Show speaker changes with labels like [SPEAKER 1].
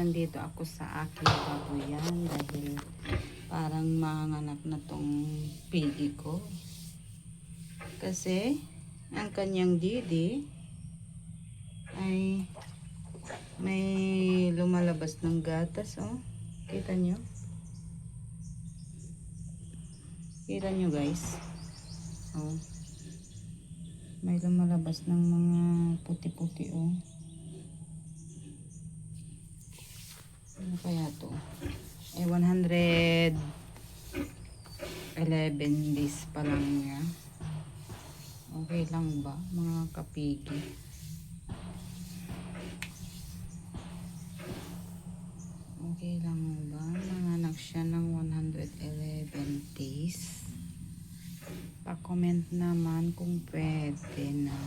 [SPEAKER 1] nandito ako sa aking babuyan dahil parang manganak na tong pigi ko. Kasi ang kanyang didi ay may lumalabas ng gatas oh. Kita nyo? Kita nyo guys? Oh. May lumalabas ng mga puti-puti oh. Ano kaya to? Eh, 111 days pa lang niya. Okay lang ba, mga kapigi? Okay lang ba? Nanganak siya ng 111 days. Pa-comment naman kung pwede na.